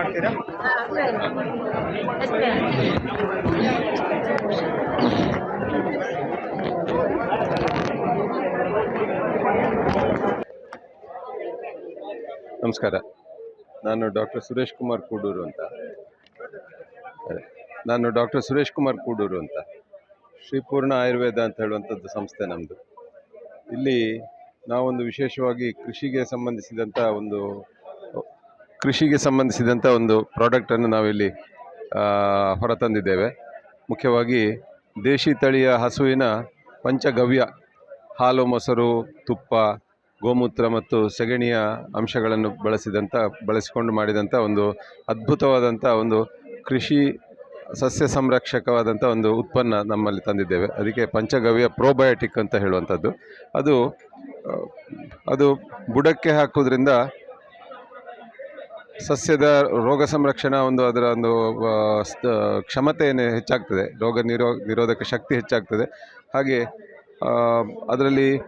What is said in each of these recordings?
ನಮಸ್ಕಾರ. ನಾನು ಡಾಕ್ಟರ್ ಸುರೇಶ್ ಕುಮಾರ್ ಕೂಡೂರು ಅಂತ. ನಾನು ಡಾಕ್ಟರ್ ಸುರೇಶ್ ಕುಮಾರ್ ಕೂಡೂರು ಅಂತ. ಶ್ರೀಪೂರ್ಣ ಆಯುರ್ವೇದ ಅಂತ ಹೇಳುವಂಥದ್ದು ಸಂಸ್ಥೆ ನಮ್ಮದು ಇಲ್ಲಿ ನಾವೊಂದು ವಿಶೇಷವಾಗಿ ಕೃಷಿಗೆ ಸಂಬಂಧಿಸಿದಂಥ ಒಂದು ಕೃಷಿಗೆ ಸಂಬಂಧಿಸಿದಂಥ ಒಂದು ಪ್ರಾಡಕ್ಟನ್ನು ನಾವಿಲ್ಲಿ ಹೊರತಂದಿದ್ದೇವೆ. ಮುಖ್ಯವಾಗಿ ದೇಶಿ ತಳಿಯ ಹಸುವಿನ ಪಂಚಗವ್ಯ, ಹಾಲು, ಮೊಸರು, ತುಪ್ಪ, ಗೋಮೂತ್ರ ಮತ್ತು ಸೆಗಣಿಯ ಅಂಶಗಳನ್ನು ಬಳಸಿದಂಥ ಬಳಸಿಕೊಂಡು ಮಾಡಿದಂಥ ಒಂದು ಅದ್ಭುತವಾದಂಥ ಒಂದು ಕೃಷಿ ಸಸ್ಯ ಸಂರಕ್ಷಕವಾದಂಥ ಒಂದು ಉತ್ಪನ್ನ ನಮ್ಮಲ್ಲಿ ತಂದಿದ್ದೇವೆ. ಅದಕ್ಕೆ ಪಂಚಗವ್ಯ ಪ್ರೋಬಯೋಟಿಕ್ ಅಂತ ಹೇಳುವಂಥದ್ದು ಅದು ಅದು ಬುಡಕ್ಕೆ ಹಾಕೋದ್ರಿಂದ ಸಸ್ಯದ ರೋಗ ಸಂರಕ್ಷಣಾ ಒಂದು ಅದರ ಒಂದು ಕ್ಷಮತೆಯನ್ನು ಹೆಚ್ಚಾಗ್ತದೆ. ರೋಗ ನಿರೋ, ನಿರೋಧಕ ಶಕ್ತಿ ಹೆಚ್ಚಾಗ್ತದೆ. ಹಾಗೆ ಅದರಲ್ಲಿ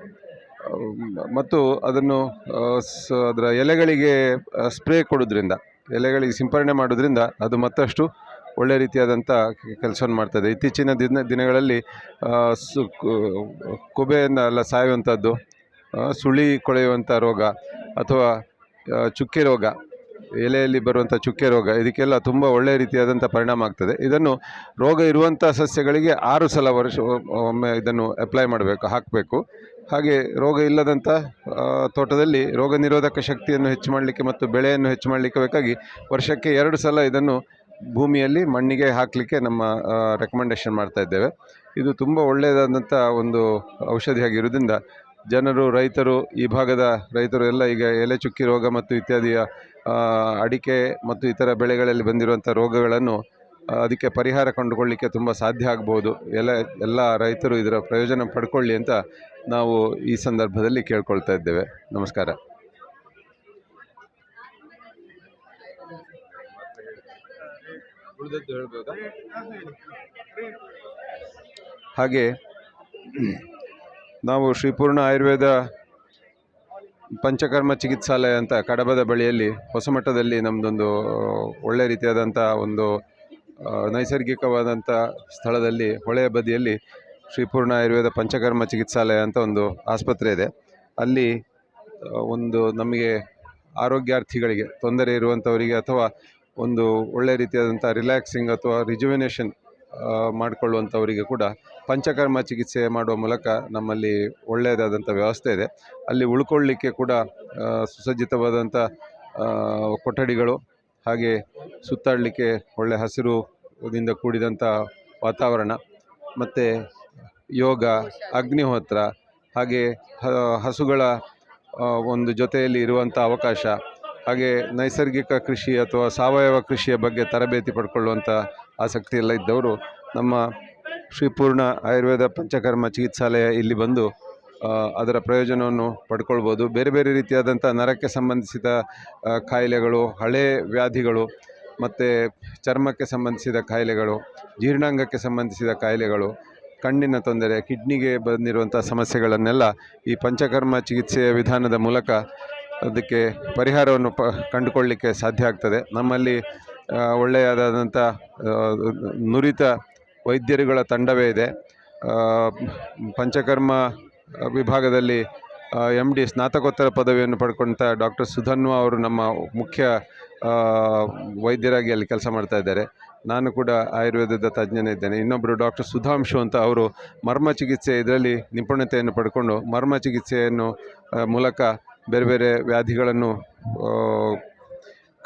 ಮತ್ತು ಅದನ್ನು ಅದರ ಎಲೆಗಳಿಗೆ ಸ್ಪ್ರೇ ಕೊಡೋದ್ರಿಂದ, ಎಲೆಗಳಿಗೆ ಸಿಂಪರಣೆ ಮಾಡೋದ್ರಿಂದ ಅದು ಮತ್ತಷ್ಟು ಒಳ್ಳೆ ರೀತಿಯಾದಂಥ ಕೆಲಸವನ್ನು ಮಾಡ್ತದೆ. ಇತ್ತೀಚಿನ ದಿನ, ದಿನಗಳಲ್ಲಿ ಸು, ಕು- ಎಲ್ಲ ಸಾಯುವಂಥದ್ದು ಸುಳಿ ಕೊಳೆಯುವಂಥ ರೋಗ ಅಥವಾ ಚುಕ್ಕೆ ರೋಗ ಎಲೆಯಲ್ಲಿ ಬರುವಂಥ ಚುಕ್ಕೆ ರೋಗ, ಇದಕ್ಕೆಲ್ಲ ತುಂಬ ಒಳ್ಳೆಯ ರೀತಿಯಾದಂಥ ಪರಿಣಾಮ ಆಗ್ತದೆ. ಇದನ್ನು ರೋಗ ಇರುವಂಥ ಸಸ್ಯಗಳಿಗೆ ಆರು ಸಲ ವರ್ಷ ಒಮ್ಮೆ ಇದನ್ನು ಅಪ್ಲೈ ಮಾಡಬೇಕು, ಹಾಕಬೇಕು. ಹಾಗೆ ರೋಗ ಇಲ್ಲದಂಥ ತೋಟದಲ್ಲಿ ರೋಗ ನಿರೋಧಕ ಶಕ್ತಿಯನ್ನು ಹೆಚ್ಚು ಮಾಡಲಿಕ್ಕೆ ಮತ್ತು ಬೆಳೆಯನ್ನು ಹೆಚ್ಚು ಮಾಡಲಿಕ್ಕೆ ಬೇಕಾಗಿ ವರ್ಷಕ್ಕೆ ಎರಡು ಸಲ ಇದನ್ನು ಭೂಮಿಯಲ್ಲಿ ಮಣ್ಣಿಗೆ ಹಾಕಲಿಕ್ಕೆ ನಮ್ಮ ರೆಕಮೆಂಡೇಷನ್ ಮಾಡ್ತಾ ಇದ್ದೇವೆ. ಇದು ತುಂಬ ಒಳ್ಳೆಯದಾದಂಥ ಒಂದು ಔಷಧಿಯಾಗಿರೋದ್ರಿಂದ ಜನರು, ರೈತರು, ಈ ಭಾಗದ ರೈತರು ಎಲ್ಲ ಈಗ ಎಲೆ ಚುಕ್ಕಿ ರೋಗ ಮತ್ತು ಇತ್ಯಾದಿಯ ಅಡಿಕೆ ಮತ್ತು ಇತರ ಬೆಳೆಗಳಲ್ಲಿ ಬಂದಿರುವಂಥ ರೋಗಗಳನ್ನು ಅದಕ್ಕೆ ಪರಿಹಾರ ಕಂಡುಕೊಳ್ಳಿಕ್ಕೆ ತುಂಬ ಸಾಧ್ಯ ಆಗ್ಬೋದು. ಎಲ್ಲ ಎಲ್ಲ ರೈತರು ಇದರ ಪ್ರಯೋಜನ ಪಡ್ಕೊಳ್ಳಿ ಅಂತ ನಾವು ಈ ಸಂದರ್ಭದಲ್ಲಿ ಕೇಳ್ಕೊಳ್ತಾ ಇದ್ದೇವೆ. ನಮಸ್ಕಾರ. ಹಾಗೆ, ನಾವು ಶ್ರೀಪೂರ್ಣ ಆಯುರ್ವೇದ ಪಂಚಕರ್ಮ ಚಿಕಿತ್ಸಾಲಯ ಅಂತ ಕಡಬದ ಬಳಿಯಲ್ಲಿ ಹೊಸಮಠದಲ್ಲಿ ನಮ್ಮದೊಂದು ಒಳ್ಳೆ ರೀತಿಯಾದಂಥ ಒಂದು ನೈಸರ್ಗಿಕವಾದಂಥ ಸ್ಥಳದಲ್ಲಿ, ಹೊಳೆಯ ಬದಿಯಲ್ಲಿ ಶ್ರೀಪೂರ್ಣ ಆಯುರ್ವೇದ ಪಂಚಕರ್ಮ ಚಿಕಿತ್ಸಾಲಯ ಅಂತ ಒಂದು ಆಸ್ಪತ್ರೆ ಇದೆ. ಅಲ್ಲಿ ಒಂದು ನಮಗೆ ಆರೋಗ್ಯಾರ್ಥಿಗಳಿಗೆ ತೊಂದರೆ ಇರುವಂಥವರಿಗೆ ಅಥವಾ ಒಂದು ಒಳ್ಳೆ ರೀತಿಯಾದಂಥ ರಿಲ್ಯಾಕ್ಸಿಂಗ್ ಅಥವಾ ರಿಜುವಿನೇಷನ್ ಮಾಡಿಕೊಳ್ಳುವಂಥವರಿಗೆ ಕೂಡ ಪಂಚಕರ್ಮ ಚಿಕಿತ್ಸೆ ಮಾಡುವ ಮೂಲಕ ನಮ್ಮಲ್ಲಿ ಒಳ್ಳೆಯದಾದಂಥ ವ್ಯವಸ್ಥೆ ಇದೆ. ಅಲ್ಲಿ ಉಳ್ಕೊಳ್ಳಿಕ್ಕೆ ಕೂಡ ಸುಸಜ್ಜಿತವಾದಂಥ ಕೊಠಡಿಗಳು ಹಾಗೆ ಸುತ್ತಾಡಲಿಕ್ಕೆ ಒಳ್ಳೆ ಹಸಿರುದಿಂದ ಕೂಡಿದಂಥ ವಾತಾವರಣ, ಮತ್ತು ಯೋಗ, ಅಗ್ನಿಹೋತ್ರ ಹಾಗೆ ಹಸುಗಳ ಒಂದು ಜೊತೆಯಲ್ಲಿ ಇರುವಂಥ ಅವಕಾಶ ಹಾಗೆ ನೈಸರ್ಗಿಕ ಕೃಷಿ ಅಥವಾ ಸಾವಯವ ಕೃಷಿಯ ಬಗ್ಗೆ ತರಬೇತಿ ಪಡ್ಕೊಳ್ಳುವಂಥ ಆಸಕ್ತಿ ಎಲ್ಲ ಇದ್ದವರು ನಮ್ಮ ಶ್ರೀಪೂರ್ಣ ಆಯುರ್ವೇದ ಪಂಚಕರ್ಮ ಚಿಕಿತ್ಸಾಲಯ ಇಲ್ಲಿ ಬಂದು ಅದರ ಪ್ರಯೋಜನವನ್ನು ಪಡ್ಕೊಳ್ಬೋದು. ಬೇರೆ ಬೇರೆ ರೀತಿಯಾದಂಥ ನರಕ್ಕೆ ಸಂಬಂಧಿಸಿದ ಕಾಯಿಲೆಗಳು, ಹಳೆ ವ್ಯಾಧಿಗಳು, ಮತ್ತು ಚರ್ಮಕ್ಕೆ ಸಂಬಂಧಿಸಿದ ಕಾಯಿಲೆಗಳು, ಜೀರ್ಣಾಂಗಕ್ಕೆ ಸಂಬಂಧಿಸಿದ ಕಾಯಿಲೆಗಳು, ಕಣ್ಣಿನ ತೊಂದರೆ, ಕಿಡ್ನಿಗೆ ಬಂದಿರುವಂಥ ಸಮಸ್ಯೆಗಳನ್ನೆಲ್ಲ ಈ ಪಂಚಕರ್ಮ ಚಿಕಿತ್ಸೆಯ ವಿಧಾನದ ಮೂಲಕ ಅದಕ್ಕೆ ಪರಿಹಾರವನ್ನು ಪ, ಕಂಡುಕೊಳ್ಳಿಕ್ಕೆ ಸಾಧ್ಯ ಆಗ್ತದೆ. ನಮ್ಮಲ್ಲಿ ಒಳ್ಳೆಯದಾದಂಥ ನುರಿತ ವೈದ್ಯರುಗಳ ತಂಡವೇ ಇದೆ. ಪಂಚಕರ್ಮ ವಿಭಾಗದಲ್ಲಿ ಎಂ ಡಿ ಸ್ನಾತಕೋತ್ತರ ಪದವಿಯನ್ನು ಪಡ್ಕೊಂತ ಡಾಕ್ಟರ್ ಸುಧನ್ವ ಅವರು ನಮ್ಮ ಮುಖ್ಯ ವೈದ್ಯರಾಗಿ ಅಲ್ಲಿ ಕೆಲಸ ಮಾಡ್ತಾ ಇದ್ದಾರೆ. ನಾನು ಕೂಡ ಆಯುರ್ವೇದದ ತಜ್ಞನೇ ಇದ್ದೇನೆ. ಇನ್ನೊಬ್ಬರು ಡಾಕ್ಟರ್ ಸುಧಾಂಶು ಅಂತ ಅವರು ಮರ್ಮ ಚಿಕಿತ್ಸೆ ಇದರಲ್ಲಿ ನಿಪುಣತೆಯನ್ನು ಪಡ್ಕೊಂಡು ಮರ್ಮ ಚಿಕಿತ್ಸೆಯನ್ನು ಮೂಲಕ ಬೇರೆ ಬೇರೆ ವ್ಯಾಧಿಗಳನ್ನು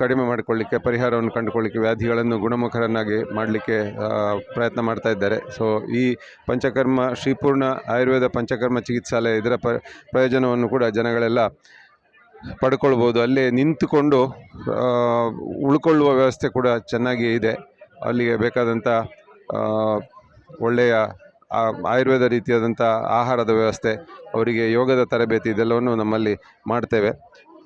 ಕಡಿಮೆ ಮಾಡಿಕೊಳ್ಳಿಕ್ಕೆ, ಪರಿಹಾರವನ್ನು ಕಂಡುಕೊಳ್ಳಿಕ್ಕೆ ವ್ಯಾಧಿಗಳನ್ನು ಗುಣಮುಖರನ್ನಾಗಿ ಮಾಡಲಿಕ್ಕೆ ಪ್ರಯತ್ನ ಮಾಡ್ತಾ ಇದ್ದಾರೆ. ಸೊ ಈ ಪಂಚಕರ್ಮ, ಶ್ರೀಪೂರ್ಣ ಆಯುರ್ವೇದ ಪಂಚಕರ್ಮ ಚಿಕಿತ್ಸಾಲಯ ಇದರ ಪ ಪ್ರಯೋಜನವನ್ನು ಕೂಡ ಜನಗಳೆಲ್ಲ ಪಡ್ಕೊಳ್ಬೋದು. ಅಲ್ಲೇ ನಿಂತುಕೊಂಡು ಉಳ್ಕೊಳ್ಳುವ ವ್ಯವಸ್ಥೆ ಕೂಡ ಚೆನ್ನಾಗಿ ಇದೆ. ಅಲ್ಲಿಗೆ ಬೇಕಾದಂಥ ಒಳ್ಳೆಯ ಆಯುರ್ವೇದ ರೀತಿಯಾದಂಥ ಆಹಾರದ ವ್ಯವಸ್ಥೆ, ಅವರಿಗೆ ಯೋಗದ ತರಬೇತಿ ಇದೆಲ್ಲವನ್ನು ನಮ್ಮಲ್ಲಿ ಮಾಡ್ತೇವೆ.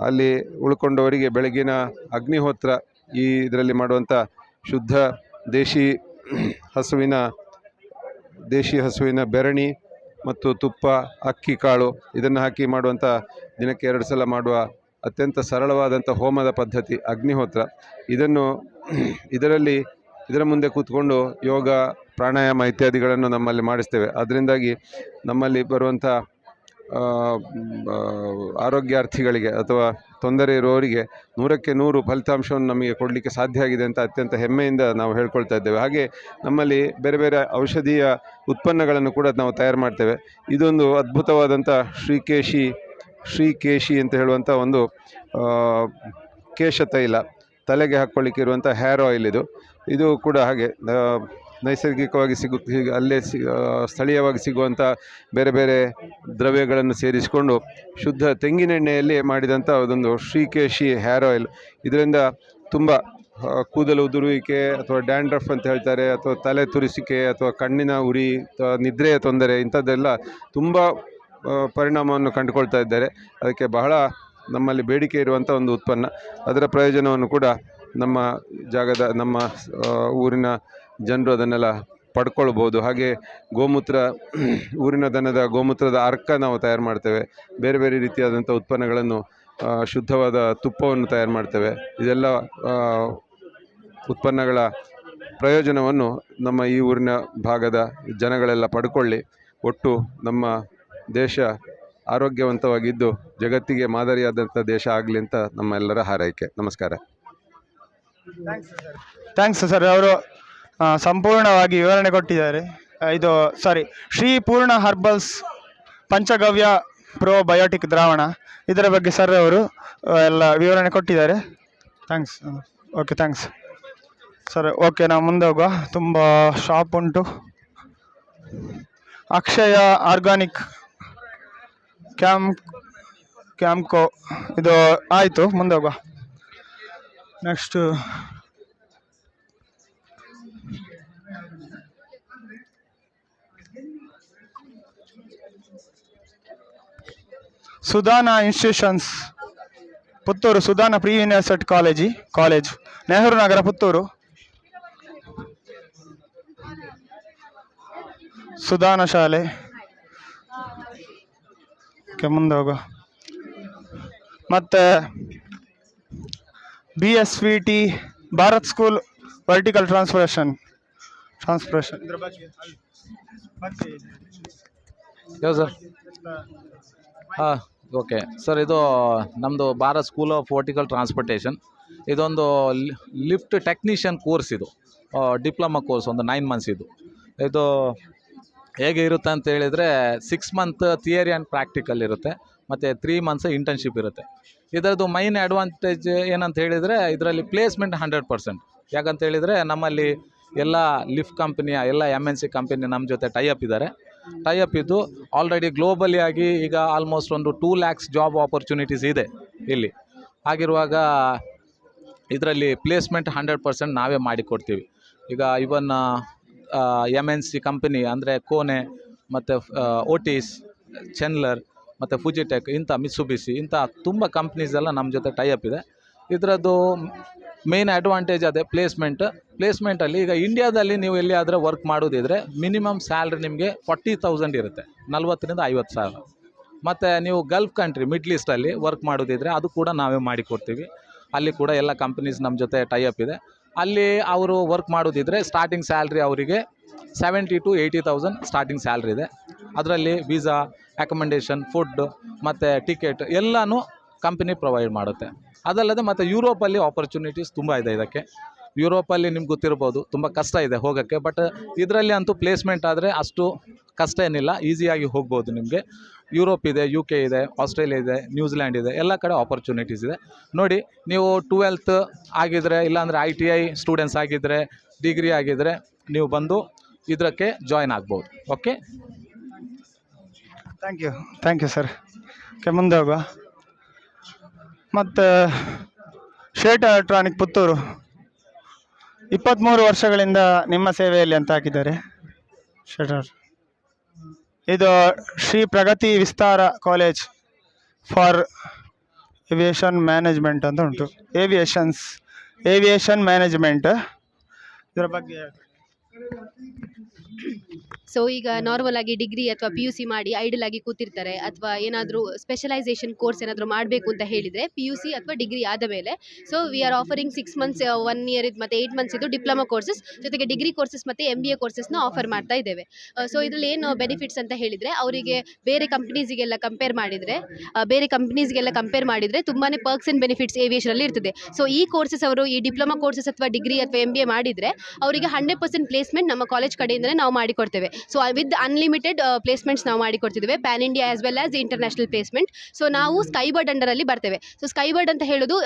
ಅಲ್ಲಿ ಉಳ್ಕೊಂಡವರಿಗೆ ಬೆಳಗಿನ ಅಗ್ನಿಹೋತ್ರ ಈ ಇದರಲ್ಲಿ ಮಾಡುವಂಥ ಶುದ್ಧ ದೇಶಿ ಹಸುವಿನ ದೇಶಿ ಹಸುವಿನ ಬೆರಣಿ ಮತ್ತು ತುಪ್ಪ, ಅಕ್ಕಿ, ಕಾಳು ಇದನ್ನು ಹಾಕಿ ಮಾಡುವಂಥ ದಿನಕ್ಕೆ ಎರಡು ಸಲ ಮಾಡುವ ಅತ್ಯಂತ ಸರಳವಾದಂಥ ಹೋಮದ ಪದ್ಧತಿ ಅಗ್ನಿಹೋತ್ರ. ಇದನ್ನು ಇದರಲ್ಲಿ ಇದರ ಮುಂದೆ ಕೂತ್ಕೊಂಡು ಯೋಗ, ಪ್ರಾಣಾಯಾಮ ಇತ್ಯಾದಿಗಳನ್ನು ನಮ್ಮಲ್ಲಿ ಮಾಡಿಸ್ತೇವೆ. ಅದರಿಂದಾಗಿ ನಮ್ಮಲ್ಲಿ ಬರುವಂಥ ಆರೋಗ್ಯಾರ್ಥಿಗಳಿಗೆ ಅಥವಾ ತೊಂದರೆ ಇರುವವರಿಗೆ ನೂರಕ್ಕೆ ನೂರು ಫಲಿತಾಂಶವನ್ನು ನಮಗೆ ಕೊಡಲಿಕ್ಕೆ ಸಾಧ್ಯ ಆಗಿದೆ ಅಂತ ಅತ್ಯಂತ ಹೆಮ್ಮೆಯಿಂದ ನಾವು ಹೇಳ್ಕೊಳ್ತಾ ಇದ್ದೇವೆ. ಹಾಗೆ ನಮ್ಮಲ್ಲಿ ಬೇರೆ ಬೇರೆ ಔಷಧೀಯ ಉತ್ಪನ್ನಗಳನ್ನು ಕೂಡ ನಾವು ತಯಾರು ಮಾಡ್ತೇವೆ. ಇದೊಂದು ಅದ್ಭುತವಾದಂಥ ಶ್ರೀಕೇಶಿ ಶ್ರೀಕೇಶಿ ಅಂತ ಹೇಳುವಂಥ ಒಂದು ಕೇಶ ತೈಲ, ತಲೆಗೆ ಹಾಕ್ಕೊಳ್ಳಿಕ್ಕೆ ಇರುವಂಥ ಹೇರ್ ಆಯಿಲ್ ಇದು. ಇದು ಕೂಡ ಹಾಗೆ ನೈಸರ್ಗಿಕವಾಗಿ ಸಿಗುತ್ತೆ ಹೀಗೆ ಅಲ್ಲೇ ಸಿ ಸ್ಥಳೀಯವಾಗಿ ಸಿಗುವಂಥ ಬೇರೆ ಬೇರೆ ದ್ರವ್ಯಗಳನ್ನು ಸೇರಿಸಿಕೊಂಡು ಶುದ್ಧ ತೆಂಗಿನೆಣ್ಣೆಯಲ್ಲಿ ಮಾಡಿದಂಥ ಅದೊಂದು ಶ್ರೀಕೇಶಿ ಹೇರ್ ಆಯಿಲ್. ಇದರಿಂದ ತುಂಬ ಕೂದಲು ಉದುರುವಿಕೆ ಅಥವಾ ಡ್ಯಾಂಡ್ರಫ್ ಅಂತ ಹೇಳ್ತಾರೆ, ಅಥವಾ ತಲೆ ತುರಿಸಿಕೆ ಅಥವಾ ಕಣ್ಣಿನ ಉರಿ ನಿದ್ರೆಯ ತೊಂದರೆ ಇಂಥದ್ದೆಲ್ಲ ತುಂಬ ಪರಿಣಾಮವನ್ನು ಕಂಡುಕೊಳ್ತಾ ಇದ್ದಾರೆ. ಅದಕ್ಕೆ ಬಹಳ ನಮ್ಮಲ್ಲಿ ಬೇಡಿಕೆ ಇರುವಂಥ ಒಂದು ಉತ್ಪನ್ನ. ಅದರ ಪ್ರಯೋಜನವನ್ನು ಕೂಡ ನಮ್ಮ ಜಾಗದ, ನಮ್ಮ ಊರಿನ ಜನರು ಅದನ್ನೆಲ್ಲ ಪಡ್ಕೊಳ್ಬೋದು. ಹಾಗೆ ಗೋಮೂತ್ರ, ಊರಿನ ದನದ ಗೋಮೂತ್ರದ ಅರ್ಕ ನಾವು ತಯಾರು ಮಾಡ್ತೇವೆ. ಬೇರೆ ಬೇರೆ ರೀತಿಯಾದಂಥ ಉತ್ಪನ್ನಗಳನ್ನು ಶುದ್ಧವಾದ ತುಪ್ಪವನ್ನು ತಯಾರು ಮಾಡ್ತೇವೆ. ಇದೆಲ್ಲ ಉತ್ಪನ್ನಗಳ ಪ್ರಯೋಜನವನ್ನು ನಮ್ಮ ಈ ಊರಿನ ಭಾಗದ ಜನಗಳೆಲ್ಲ ಪಡ್ಕೊಳ್ಳಿ. ಒಟ್ಟು ನಮ್ಮ ದೇಶ ಆರೋಗ್ಯವಂತವಾಗಿದ್ದು, ಜಗತ್ತಿಗೆ ಮಾದರಿಯಾದಂಥ ದೇಶ ಆಗಲಿ ಅಂತ ನಮ್ಮೆಲ್ಲರ ಹಾರೈಕೆ. ನಮಸ್ಕಾರ. ಥ್ಯಾಂಕ್ಸ್ ಸರ್ ಅವರು ಸಂಪೂರ್ಣವಾಗಿ ವಿವರಣೆ ಕೊಟ್ಟಿದ್ದಾರೆ. ಇದು ಸಾರಿ ಶ್ರೀ ಪೂರ್ಣ ಹರ್ಬಲ್ಸ್ ಪಂಚಗವ್ಯ ಪ್ರೋಬಯೋಟಿಕ್ ದ್ರಾವಣ. ಇದರ ಬಗ್ಗೆ ಸರ್ ಅವರು ಎಲ್ಲ ವಿವರಣೆ ಕೊಟ್ಟಿದ್ದಾರೆ. Thanks okay thanks sir okay ನಾವು ಮುಂದೆ ಹೋಗುವ. ತುಂಬ ಶಾಪ್ ಉಂಟು. ಅಕ್ಷಯ ಆರ್ಗಾನಿಕ್ ಕ್ಯಾಮ್ ಕ್ಯಾಮ್ಕೋ ಇದು ಆಯಿತು, ಮುಂದೆ ಹೋಗುವ. Next Sudhana institutions Puttur Sudhana pre university college college Nehru Nagar Puttur. Sudhana ಶಾಲೆ. ಓಕೆ ಮುಂದೆ ಹೋಗುವ ಮತ್ತು B S V T Bharat school vertical ಬಗ್ಗೆ ಸರ್ ಹಾಂ. ಓಕೆ. ಸರ್, ಇದು ನಮ್ಮದು Bharat school of vertical transportation ಇದೊಂದು ಲಿಫ್ಟ್ ಟೆಕ್ನಿಷಿಯನ್ ಕೋರ್ಸ್ ಇದು. ಡಿಪ್ಲೊಮಾ ಕೋರ್ಸ್, ಒಂದು ನೈನ್ ಮಂತ್ಸ್ ಇದು. ಇದು ಹೇಗೆ ಇರುತ್ತೆ ಅಂತ ಹೇಳಿದರೆ six month theory and practical ಇರುತ್ತೆ, ಮತ್ತು ತ್ರೀ ಮಂತ್ಸ್ ಇಂಟರ್ನ್ಶಿಪ್ ಇರುತ್ತೆ. ಇದರದ್ದು ಮೈನ್ ಅಡ್ವಾಂಟೇಜ್ ಏನಂತ ಹೇಳಿದರೆ, ಇದರಲ್ಲಿ ಪ್ಲೇಸ್ಮೆಂಟ್ ಹಂಡ್ರೆಡ್ ಪರ್ಸೆಂಟ್ ಯಾಕಂತ ಹೇಳಿದರೆ, ನಮ್ಮಲ್ಲಿ ಎಲ್ಲ ಲಿಫ್ಟ್ ಕಂಪ್ನಿಯ ಎಲ್ಲ ಎಂ ಎನ್ ಸಿ ಕಂಪನಿ ನಮ್ಮ ಜೊತೆ ಟೈಅಪ್ ಇದ್ದಾರೆ. ಟೈಅಪ್ ಇದ್ದು ಆಲ್ರೆಡಿ ಗ್ಲೋಬಲಿ ಆಗಿ ಈಗ ಆಲ್ಮೋಸ್ಟ್ ಒಂದು ಟೂ ಲ್ಯಾಕ್ಸ್ ಜಾಬ್ ಆಪರ್ಚುನಿಟೀಸ್ ಇದೆ ಇಲ್ಲಿ. ಹಾಗಿರುವಾಗ ಇದರಲ್ಲಿ ಪ್ಲೇಸ್ಮೆಂಟ್ ಹಂಡ್ರೆಡ್ ಪರ್ಸೆಂಟ್ ನಾವೇ ಮಾಡಿಕೊಡ್ತೀವಿ. ಈಗ even M N C company ಅಂದರೆ ಕೋನೆ, ಮತ್ತು ಓಟಿಸ್ ಚೆನ್ಲರ್ ಮತ್ತು ಫುಜಿಟೆಕ್ ಇಂಥ ಮಿಸುಬಿಸಿ ಇಂಥ ತುಂಬ ಕಂಪ್ನೀಸ್ ಎಲ್ಲ ನಮ್ಮ ಜೊತೆ ಟೈಅಪ್ ಇದೆ. ಇದರದ್ದು ಮೇನ್ ಅಡ್ವಾಂಟೇಜ್ ಅದೇ ಪ್ಲೇಸ್ಮೆಂಟ್ ಪ್ಲೇಸ್ಮೆಂಟಲ್ಲಿ ಈಗ ಇಂಡಿಯಾದಲ್ಲಿ ನೀವು ಎಲ್ಲಿಯಾದರೆ ವರ್ಕ್ ಮಾಡೋದಿದ್ರೆ ಮಿನಿಮಮ್ ಸ್ಯಾಲ್ರಿ ನಿಮಗೆ ಫಾರ್ಟಿ ತೌಸಂಡ್ ಇರುತ್ತೆ, ನಲ್ವತ್ತರಿಂದ ಐವತ್ತು ಸಾವಿರ. ಮತ್ತು ನೀವು ಗಲ್ಫ್ ಕಂಟ್ರಿ ಮಿಡ್ಲ್ ಈಸ್ಟಲ್ಲಿ ವರ್ಕ್ ಮಾಡೋದಿದ್ರೆ ಅದು ಕೂಡ ನಾವೇ ಮಾಡಿಕೊಡ್ತೀವಿ. ಅಲ್ಲಿ ಕೂಡ ಎಲ್ಲ ಕಂಪ್ನೀಸ್ ನಮ್ಮ ಜೊತೆ ಟೈಅಪ್ ಇದೆ. ಅಲ್ಲಿ ಅವರು ವರ್ಕ್ ಮಾಡೋದಿದ್ರೆ ಸ್ಟಾರ್ಟಿಂಗ್ ಸ್ಯಾಲ್ರಿ ಅವರಿಗೆ seventy to eighty thousand starting salary ಇದೆ. ಅದರಲ್ಲಿ ವೀಸಾ ಅಕಮಂಡೇಷನ್ ಫುಡ್ ಮತ್ತು ಟಿಕೆಟ್ ಎಲ್ಲನೂ ಕಂಪನಿ ಪ್ರೊವೈಡ್ ಮಾಡುತ್ತೆ. ಅದಲ್ಲದೆ ಮತ್ತು ಯುರೋಪಲ್ಲಿ ಆಪರ್ಚುನಿಟೀಸ್ ತುಂಬ ಇದೆ ಇದಕ್ಕೆ. ಯುರೋಪಲ್ಲಿ ನಿಮ್ಗೆ ಗೊತ್ತಿರ್ಬೋದು, ತುಂಬ ಕಷ್ಟ ಇದೆ ಹೋಗೋಕ್ಕೆ ಬಟ್ ಇದರಲ್ಲಿ ಅಂತೂ ಪ್ಲೇಸ್ಮೆಂಟ್ ಆದರೆ ಅಷ್ಟು ಕಷ್ಟ ಏನಿಲ್ಲ ಈಸಿಯಾಗಿ ಹೋಗ್ಬೋದು ನಿಮಗೆ. ಯುರೋಪ್ ಇದೆ ಯು ಕೆ ಇದೆ ಆಸ್ಟ್ರೇಲಿಯಾ ಇದೆ ನ್ಯೂಜಿಲ್ಯಾಂಡ್ ಇದೆ, ಎಲ್ಲ ಕಡೆ ಆಪರ್ಚುನಿಟೀಸ್ ಇದೆ. ನೋಡಿ, ನೀವು ಟ್ವೆಲ್ತ್ ಆಗಿದ್ರೆ, ಇಲ್ಲಾಂದರೆ ಐ ಟಿ ಐ ಸ್ಟೂಡೆಂಟ್ಸ್ ಆಗಿದ್ದರೆ ಡಿಗ್ರಿ ಆಗಿದ್ದರೆ ನೀವು ಬಂದು ಇದಕ್ಕೆ ಜಾಯ್ನ್ ಆಗ್ಬೋದು okay thank you thank you sir okay ಮುಂದೆ ಹೋಗುವ. ಮತ್ತು ಶೇಟ್ ಎಲೆಕ್ಟ್ರಾನಿಕ್ ಪುತ್ತೂರು. ಇಪ್ಪತ್ತ್ಮೂರು ವರ್ಷಗಳಿಂದ ನಿಮ್ಮ ಸೇವೆಯಲ್ಲಿ ಅಂತ ಹಾಕಿದ್ದಾರೆ. ಶೇಟರ್ ಇದು Shri Pragati Vistara college for aviation management ಅಂತ ಉಂಟು. ಏವಿಯೇಷನ್ಸ್ ಏವಿಯೇಷನ್ ಮ್ಯಾನೇಜ್ಮೆಂಟ್ ಇದರ ಬಗ್ಗೆ ಸೊ ಈಗ ನಾರ್ಮಲ್ ಆಗಿ ಡಿಗ್ರಿ ಅಥವಾ ಪಿ ಯು ಸಿ ಮಾಡಿ ಐಡಲ್ ಆಗಿ ಕೂತಿರ್ತಾರೆ ಅಥವಾ ಏನಾದರೂ ಸ್ಪೆಷಲೈಸೇಷನ್ ಕೋರ್ಸ್ ಏನಾದರೂ ಮಾಡಬೇಕು ಅಂತ ಹೇಳಿದರೆ ಪಿ ಯು ಸಿ ಅಥವಾ ಡಿಗ್ರಿ ಆದ ಮೇಲೆ. So we are offering six months one year ಇದು ಮತ್ತು ಏಯ್ಟ್ ಮಂತ್ಸ್ ಇದು ಡಿಪ್ಲೊಮಾ ಕೋರ್ಸಸ್ ಜೊತೆಗೆ ಡಿಗ್ರಿ ಕೋರ್ಸಸ್ ಮತ್ತು ಎಂ ಬಿ ಎ ಕೋರ್ಸಸ್ನ ಆಫರ್ ಮಾಡ್ತಾ ಇದ್ದೇವೆ. ಸೊ ಇದರಲ್ಲಿ ಏನು ಬೆನಿಫಿಟ್ಸ್ ಅಂತ ಹೇಳಿದರೆ ಅವರಿಗೆ ಬೇರೆ ಕಂಪ್ನೀಸಿಗೆಲ್ಲ ಕಂಪೇರ್ ಮಾಡಿದರೆ ಬೇರೆ ಕಂಪ್ನೀಸ್ಗೆಲ್ಲ ಕಂಪೇರ್ ಮಾಡಿದರೆ ತುಂಬಾ ಪರ್ಕ್ಸ್ ಆ್ಯಂಡ್ ಬೆನಿಫಿಟ್ಸ್ ಏವಿಯೇಷನಲ್ಲಿ ಇರ್ತದೆ. ಸೊ ಈ ಕೋರ್ಸಸ್ ಅವರು ಈ ಡಿಪ್ಲೊಮಾ ಕೋರ್ಸಸ್ ಅಥವಾ ಡಿಗ್ರಿ ಅಥವಾ ಎಂ ಬಿ ಎ ಮಾಡಿದರೆ ಅವರಿಗೆ ಹಂಡ್ರೆಡ್ ಪರ್ಸೆಂಟ್ ಪ್ಲೇಸ್ಮೆಂಟ್ ನಮ್ಮ ಕಾಲೇಜ್ ಕಡೆಯಿಂದಲೇ ನಾವು ಮಾಡಿಕೊಡ್ತೇವೆ. ಸೊ ವಿತ್ ಅನ್ಲಿಮಿಟೆಡ್ ಪ್ಲೇಸ್ಮೆಂಟ್ಸ್ ನಾವು ಮಾಡಿಕೊಡ್ತಿದ್ದೇವೆ. Pan India as well as international placement so ನಾವು ಸ್ಕೈಬರ್ಡ್ ಅಂಡರಲ್ಲಿ ಬರ್ತೇವೆ. ಸೊ ಸ್ಕೈಬರ್ಡ್ ಅಂತ ಹೇಳೋದು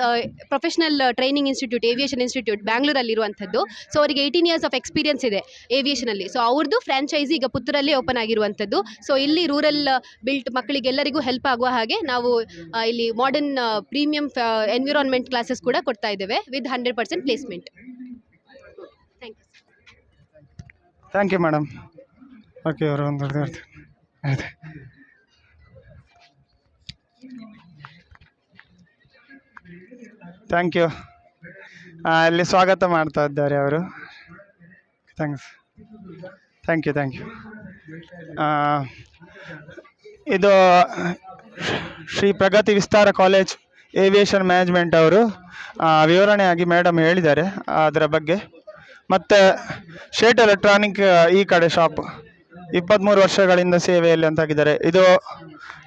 professional training institute aviation institute ಬ್ಯಾಂಗ್ಳೂರಲ್ಲಿರುವಂಥದ್ದು so ಅವರಿಗೆ ಏಯ್ಟೀನ್ ಇಯರ್ಸ್ ಆಫ್ ಎಕ್ಸ್ಪೀರಿಯನ್ಸ್ ಇದೆ ಏವಿಯೇಷನಲ್ಲಿ ಸೊ ಅವ್ರದ್ದು ಫ್ರಾಂಚೈಸಿ ಈಗ ಪುತ್ತೂರಲ್ಲಿ ಓಪನ್ ಆಗಿರುವಂಥದ್ದು. ಸೊ ಇಲ್ಲಿ ರೂರಲ್ ಬಿಲ್ಟ್ ಮಕ್ಕಳಿಗೆಲ್ಲರಿಗೂ ಹೆಲ್ಪ್ ಆಗುವ ಹಾಗೆ ನಾವು ಇಲ್ಲಿ ಮಾಡರ್ನ್ ಪ್ರೀಮಿಯಂ ಎನ್ವಿರಾನ್ಮೆಂಟ್ ಕ್ಲಾಸಸ್ ಕೂಡ ಕೊಡ್ತಾ ಇದ್ದೇವೆ with hundred percent placement thank you madam okay ಅವರು, ಒಂದು ಆಯ್ತು ಥ್ಯಾಂಕ್ ಯು ಅಲ್ಲಿ ಸ್ವಾಗತ ಮಾಡ್ತಾ ಇದ್ದಾರೆ ಅವರು. Thanks thank you thank you ಇದು Shri Pragati Vistara college aviation management ಅವರು ವಿವರಣೆಯಾಗಿ ಮೇಡಮ್ ಹೇಳಿದ್ದಾರೆ ಅದರ ಬಗ್ಗೆ. ಮತ್ತು ಶೇಟ್ ಎಲೆಕ್ಟ್ರಾನಿಕ್ ಈ ಕಡೆ ಶಾಪ್ ಇಪ್ಪತ್ತ್ಮೂರು ವರ್ಷಗಳಿಂದ ಸೇವೆಯಲ್ಲಿ ಅಂತ ಹಾಕಿದ್ದಾರೆ ಇದು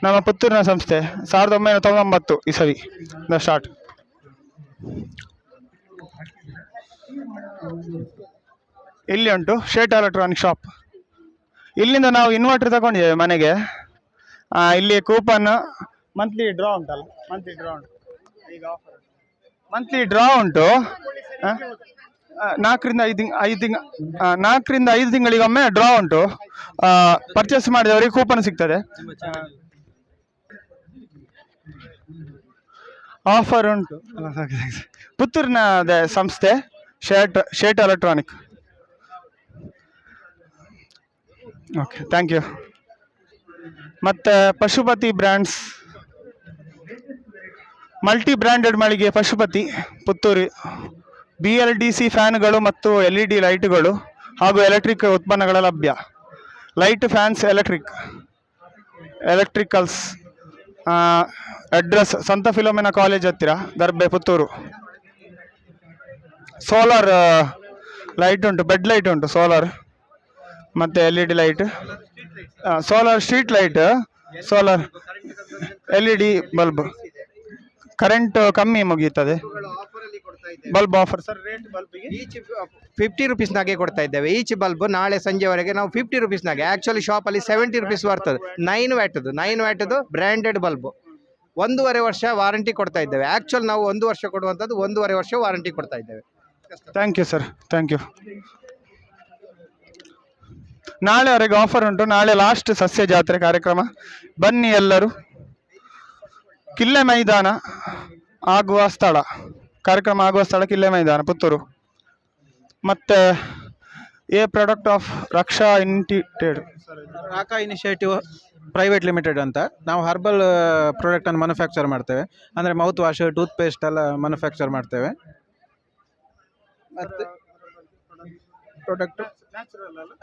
ನಮ್ಮ ಪುತ್ತೂರಿನ ಸಂಸ್ಥೆ. ಸಾವಿರದ ಒಂಬೈನೂರ ತೊಂಬತ್ತೊಂಬತ್ತು ಇಸವಿ ದ ಸ್ಟಾರ್ಟ್ ಇಲ್ಲಿ ಉಂಟು, ಶೇಟ್ ಎಲೆಕ್ಟ್ರಾನಿಕ್ ಶಾಪ್ ಇಲ್ಲಿಂದ ನಾವು ಇನ್ವರ್ಟರ್ ತಗೊಂಡಿದ್ದೇವೆ ಮನೆಗೆ. ಇಲ್ಲಿ ಕೂಪನ್ ಮಂತ್ಲಿ ಡ್ರಾ ಉಂಟಲ್ಲ ಮಂತ್ಲಿ ಡ್ರಾ ಉಂಟು. ಮಂತ್ಲಿ ಡ್ರಾ ಉಂಟು. ನಾಲ್ಕರಿಂದ ಐದು ಐದು ತಿಂಗ್ ನಾಲ್ಕರಿಂದ ಐದು ತಿಂಗಳಿಗೊಮ್ಮೆ ಡ್ರಾ ಉಂಟು. ಪರ್ಚೇಸ್ ಮಾಡಿದವರಿಗೆ ಕೂಪನ್ ಸಿಗ್ತದೆ. ಆಫರ್ ಉಂಟು. ಪುತ್ತೂರಿನ ಅದೇ ಸಂಸ್ಥೆ Shet Shet electronic okay thank you ಮತ್ತು ಪಶುಪತಿ ಬ್ರ್ಯಾಂಡ್ಸ್ ಮಲ್ಟಿ ಬ್ರ್ಯಾಂಡೆಡ್ ಮಳಿಗೆ ಪಶುಪತಿ, ಪುತ್ತೂರು. ಬಿ ಫ್ಯಾನ್ಗಳು ಮತ್ತು ಎಲ್ ಡಿ ಲೈಟ್ಗಳು ಹಾಗೂ ಎಲೆಕ್ಟ್ರಿಕ್ ಉತ್ಪನ್ನಗಳ ಲಭ್ಯ. Light fans electric, electricals address ಸಂತ ಫಿಲೋಮಿನಾ ಕಾಲೇಜ್ ಹತ್ತಿರ ದರ್ಬೆ ಪುತ್ತೂರು. ಸೋಲಾರ್ ಲೈಟ್ ಉಂಟು ಬೆಡ್ ಲೈಟ್ ಉಂಟು ಸೋಲಾರ್ ಮತ್ತು L E D light solar street light solar L E D bulb current ಕಮ್ಮಿ ಮುಗಿಯುತ್ತದೆ. Bulb offer sir rate bulb each fifty ರುಪೀಸ್ನಾಗೆ ಕೊಡ್ತಾ ಇದ್ದೇವೆ each bulb ನಾಳೆ ಸಂಜೆವರೆಗೆ ನಾವು ಫಿಫ್ಟಿ ರುಪೀಸ್ನಾಗೆ ಆ್ಯಕ್ಚುಲಿ ಶಾಪಲ್ಲಿ ಸೆವೆಂಟಿ ರುಪೀಸ್ ಬರ್ತದೆ. ನೈನ್ ವ್ಯಾಟದು ನೈನ್ ವ್ಯಾಟದು ಬ್ರ್ಯಾಂಡೆಡ್ ಬಲ್ಬ್ ಒಂದೂವರೆ ವರ್ಷ ವಾರಂಟಿ ಕೊಡ್ತಾ ಇದ್ದೇವೆ ಆ್ಯಕ್ಚುಲ್ ನಾವು ಒಂದು ವರ್ಷ ಕೊಡುವಂಥದ್ದು ಒಂದೂವರೆ ವರ್ಷ ವಾರಂಟಿ ಕೊಡ್ತಾ ಇದ್ದೇವೆ thank you sir thank you ನಾಳೆವರೆಗೆ offer ಉಂಟು. ನಾಳೆ ಲಾಸ್ಟ್ ಸಸ್ಯ ಜಾತ್ರೆ ಕಾರ್ಯಕ್ರಮ. ಬನ್ನಿ ಎಲ್ಲರೂ. ಕಿಲ್ಲೆ ಮೈದಾನ ಆಗುವ ಸ್ಥಳ. ಕಾರ್ಯಕ್ರಮ ಆಗುವ ಸ್ಥಳಕ್ಕೆ ಇಲ್ಲೇ ಮೈದಾನ, ಪುತ್ತೂರು. ಮತ್ತು ಎ ಪ್ರಾಡಕ್ಟ್ ಆಫ್ ರಕ್ಷಾ ಇನ್ಟಿಟೆಡ್ ರಾಕಾ ಇನಿಷಿಯೇಟಿವ್ ಪ್ರೈವೇಟ್ ಲಿಮಿಟೆಡ್ ಅಂತ. ನಾವು ಹರ್ಬಲ್ ಪ್ರಾಡಕ್ಟನ್ನು ಮ್ಯಾನುಫ್ಯಾಕ್ಚರ್ ಮಾಡ್ತೇವೆ. ಅಂದರೆ ಮೌತ್ ವಾಶ್ ಟೂತ್ ಪೇಸ್ಟ್ ಎಲ್ಲ ಮ್ಯಾನುಫ್ಯಾಕ್ಚರ್ ಮಾಡ್ತೇವೆ. ಮತ್ತು ಪ್ರಾಡಕ್ಟ್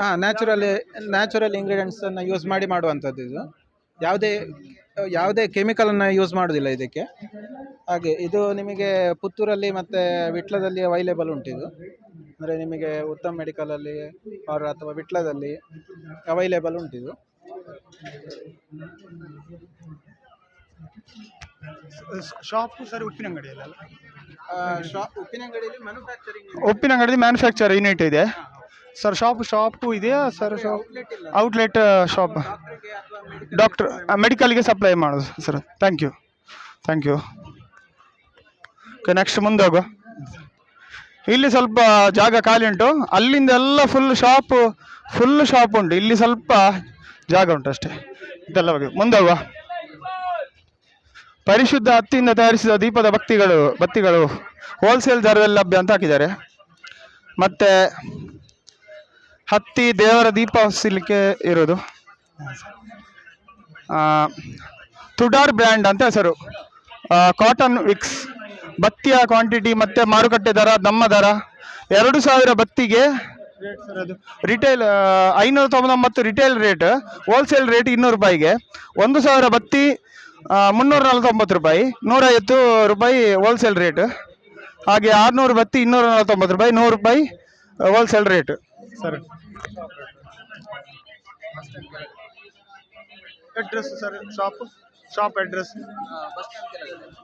ಹಾಂ ನ್ಯಾಚುರಲಿ ನ್ಯಾಚುರಲ್ ಇಂಗ್ರೀಡಿಯೆಂಟ್ಸನ್ನು ಯೂಸ್ ಮಾಡಿ ಮಾಡುವಂಥದ್ದು ಇದು. ಯಾವುದೇ ಯಾವುದೇ ಕೆಮಿಕಲನ್ನು ಯೂಸ್ ಮಾಡೋದಿಲ್ಲ ಇದಕ್ಕೆ. ಹಾಗೆ ಇದು ನಿಮಗೆ ಪುತ್ತೂರಲ್ಲಿ ಮತ್ತು ವಿಟ್ಲದಲ್ಲಿ ಅವೈಲೇಬಲ್ ಉಂಟಿದು ಅಂದರೆ ನಿಮಗೆ ಉತ್ತಮ್ ಮೆಡಿಕಲಲ್ಲಿ ಆರ್ ಅಥವಾ ವಿಟ್ಲದಲ್ಲಿ ಅವೈಲೇಬಲ್ ಉಂಟಿದು ಶಾಪ್ ಸರ್ ಉಪ್ಪಿನ ಅಂಗಡಿಯಲ್ಲ ಶಾಪ್ ಉಪ್ಪಿನಂಗಡಿಯಲ್ಲಿ ಮ್ಯಾನುಫ್ಯಾಕ್ಚರಿಂಗ್ ಉಪ್ಪಿನಂಗಡಿ ಮ್ಯಾನುಫ್ಯಾಕ್ಚರ್ ಯೂನಿಟ್ ಇದೆ. ಸರ್ ಶಾಪ್ ಶಾಪು ಇದೆಯಾ? Sir shop outlet shop doctor ಮೆಡಿಕಲ್ಗೆ supply ಮಾಡೋದು sir thank you thank you okay next ಮುಂದೆ ಹೋಗುವ ಇಲ್ಲಿ ಸ್ವಲ್ಪ ಜಾಗ ಖಾಲಿ ಉಂಟು. ಅಲ್ಲಿಂದ ಎಲ್ಲ ಫುಲ್ ಶಾಪ್ ಫುಲ್ ಶಾಪ್ ಉಂಟು. ಇಲ್ಲಿ ಸ್ವಲ್ಪ ಜಾಗ ಉಂಟು ಅಷ್ಟೇ. ಇದೆಲ್ಲ ಬಗ್ಗೆ ಮುಂದೆ ಹೋಗುವ ಪರಿಶುದ್ಧ ಹತ್ತಿಯಿಂದ ತಯಾರಿಸಿದ ದೀಪದ ಭಕ್ತಿಗಳು ಬತ್ತಿಗಳು ಹೋಲ್ಸೇಲ್ ದರದಲ್ಲಿ ಲಭ್ಯ ಅಂತ ಹಾಕಿದ್ದಾರೆ. ಮತ್ತೆ ಹತ್ತಿ ದೇವರ ದೀಪ ಹೊಸಲಿಕ್ಕೆ ಇರೋದು. ತುಡಾರ್ ಬ್ರ್ಯಾಂಡ್ ಅಂತ ಹೆಸರು. ಕಾಟನ್ ವಿಕ್ಸ್ ಬತ್ತಿಯ ಕ್ವಾಂಟಿಟಿ ಮತ್ತೆ ಮಾರುಕಟ್ಟೆ ದರ, ನಮ್ಮ ದರ. ಎರಡು ಸಾವಿರ ಬತ್ತಿಗೆ ರಿಟೇಲ್ ಐನೂರ ತೊಂಬತ್ತೊಂಬತ್ತು ರಿಟೇಲ್ ರೇಟ್ ಹೋಲ್ಸೇಲ್ ರೇಟ್ ಇನ್ನೂರು ರೂಪಾಯಿಗೆ. ಒಂದು ಸಾವಿರ ಬತ್ತಿ ಮುನ್ನೂರ ನಲವತ್ತೊಂಬತ್ತು ರೂಪಾಯಿ. ನೂರೈವತ್ತು ರೂಪಾಯಿ ಹೋಲ್ಸೇಲ್ ರೇಟ್ ಹಾಗೆ ಆರುನೂರು ಬತ್ತಿ ಇನ್ನೂರ ನಲವತ್ತೊಂಬತ್ತು ರೂಪಾಯಿ, ನೂರು ರೂಪಾಯಿ wholesale rate sir. Address sir shop shop address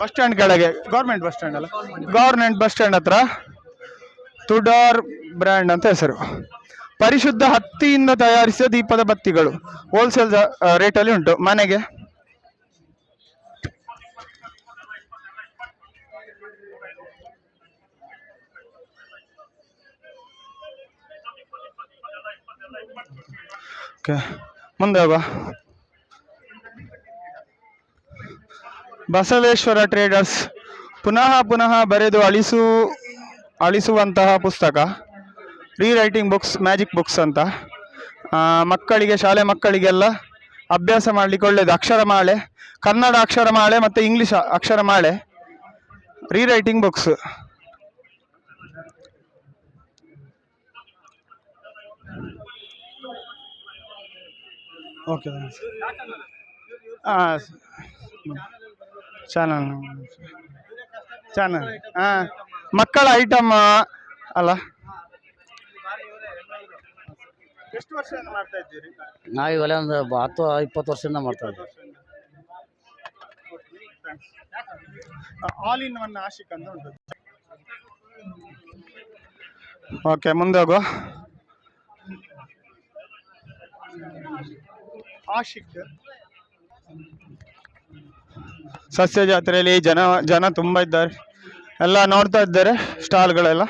bus stand ಕೆಳಗೆ ಗೌರ್ಮೆಂಟ್ ಬಸ್ ಸ್ಟ್ಯಾಂಡ್ ಅಲ್ಲ? ಗೌರ್ಮೆಂಟ್ ಬಸ್ ಸ್ಟ್ಯಾಂಡ್ ಹತ್ರ ತುಡಾರ್ ಬ್ರ್ಯಾಂಡ್ ಅಂತ ಹೆಸರು. ಪರಿಶುದ್ಧ ಹತ್ತಿಯಿಂದ ತಯಾರಿಸಿದ ದೀಪದ ಬತ್ತಿಗಳು. ಹೋಲ್ಸೇಲ್ ರೇಟಲ್ಲಿ ಉಂಟು. ಮನೆಗೆ ಓಕೆ, ಮುಂದೆ ಬಾ ಬಸವೇಶ್ವರ ಟ್ರೇಡರ್ಸ್ ಪುನಃ ಪುನಃ ಬರೆದು ಅಳಿಸು, ಅಳಿಸುವಂತಹ ಪುಸ್ತಕ. ರೀರೈಟಿಂಗ್ ಬುಕ್ಸ್ ಮ್ಯಾಜಿಕ್ ಬುಕ್ಸ್ ಅಂತ. ಮಕ್ಕಳಿಗೆ, ಶಾಲೆ ಮಕ್ಕಳಿಗೆಲ್ಲ ಅಭ್ಯಾಸ ಮಾಡಲಿಕ್ಕೆ ಒಳ್ಳೆಯದು ಅಕ್ಷರಮಾಲೆ, ಕನ್ನಡ ಅಕ್ಷರಮಾಲೆ ಮತ್ತು ಇಂಗ್ಲೀಷ್ ಅಕ್ಷರಮಾಲೆ. ರೀರೈಟಿಂಗ್ ಬುಕ್ಸ್ ಓಕೆ ಹಾಂ ಚಾನಲ್. ಚಾನಲ್. ಹಾಂ ಮಕ್ಕಳ ಐಟಮ್ ಅಲ್ಲ? ಎಷ್ಟು ವರ್ಷದಿಂದ ಮಾಡ್ತಾ ಇದ್ದೀರಿ? ನಾವು ಇವೆಲ್ಲ ಒಂದು ಬ- ಹತ್ತು ಇಪ್ಪತ್ತು ವರ್ಷದಿಂದ ಮಾಡ್ತಾ ಇದ್ದೀವಿ. ಆಲ್ ಇನ್ ಒನ್ ಆಶಿಕ್ ಅಂತ ಉಂಟು. ಓಕೆ ಮುಂದೆ ಹೋಗುವ. ಆಶಿಕ್ ಸಸ್ಯ ಜಾತ್ರೆಯಲ್ಲಿ ಜನ ಜನ ತುಂಬ ಇದ್ದಾರೆ. ಎಲ್ಲ ನೋಡ್ತಾ ಇದ್ದಾರೆ ಸ್ಟಾಲ್ಗಳೆಲ್ಲ.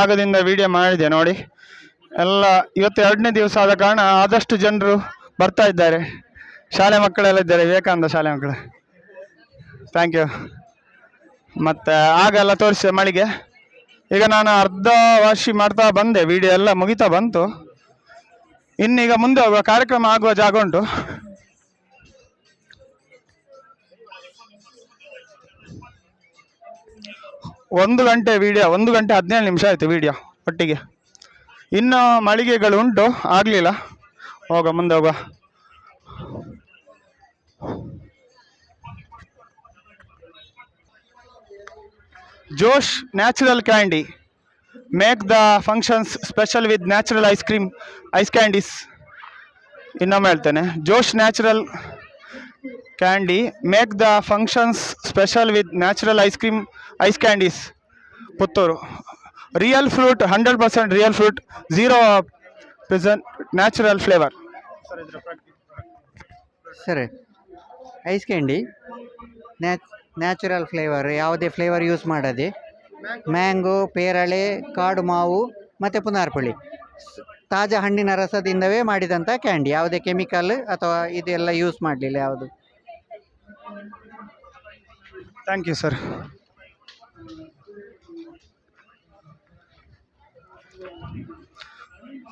ಆಗದಿಂದ ವಿಡಿಯೋ ಮಾಡಿದೆ ನೋಡಿ. ಎಲ್ಲ ಇವತ್ತು ಎರಡನೇ ದಿವಸ ಆದ ಕಾರಣ ಆದಷ್ಟು ಜನರು ಬರ್ತಾ ಇದ್ದಾರೆ. ಶಾಲೆ ಮಕ್ಕಳೆಲ್ಲ ಇದ್ದಾರೆ, ವಿವೇಕಾನಂದ ಶಾಲೆ ಮಕ್ಕಳು. ಥ್ಯಾಂಕ್ ಯು ಮತ್ತು ಆಗೆಲ್ಲ ತೋರಿಸಿದೆ ಮಳಿಗೆ. ಈಗ ನಾನು ಅರ್ಧ ವಾಶಿ ಮಾಡ್ತಾ ಬಂದೆ ವಿಡಿಯೋ ಎಲ್ಲ ಮುಗಿತಾ ಬಂತು. ಇನ್ನೀಗ ಮುಂದೆ ಹೋಗುವ ಕಾರ್ಯಕ್ರಮ ಆಗುವ ಜಾಗ ಉಂಟು. ಒಂದು ಗಂಟೆ ವಿಡಿಯೋ ಒಂದು ಗಂಟೆ ಹದಿನೇಳು ನಿಮಿಷ ಆಯಿತು ವಿಡಿಯೋ ಒಟ್ಟಿಗೆ. ಇನ್ನು ಮಳಿಗೆಗಳು ಉಂಟು, ಆಗಲಿಲ್ಲ. ಹೋಗ ಮುಂದೆ ಹೋಗುವ. Josh natural candy. Make the functions special with natural ice cream ice candies ಇನ್ನೊಮ್ಮೆ ಹೇಳ್ತೇನೆ. Josh natural candy make the functions special with natural ice cream ice candies Puttur. Real fruit hundred percent real fruit zero present natural flavour ಸರಿ. Ice candy ನ್ಯಾಚ್ natural flavour ಯಾವುದೇ flavour use ಮಾಡದೆ. Mango, ಪೇರಳೆ, ಕಾಡು ಮಾವು, ಮತ್ತು ಪುನಾರ್ಪುಳಿ ತಾಜಾ ಹಣ್ಣಿನ ರಸದಿಂದವೇ ಮಾಡಿದಂಥ ಕ್ಯಾಂಡಿ. ಯಾವುದೇ ಕೆಮಿಕಲ್ ಅಥವಾ ಇದೆಲ್ಲ ಯೂಸ್ ಮಾಡಲಿಲ್ಲ ಯಾವುದು? ಥ್ಯಾಂಕ್ ಯು ಸರ್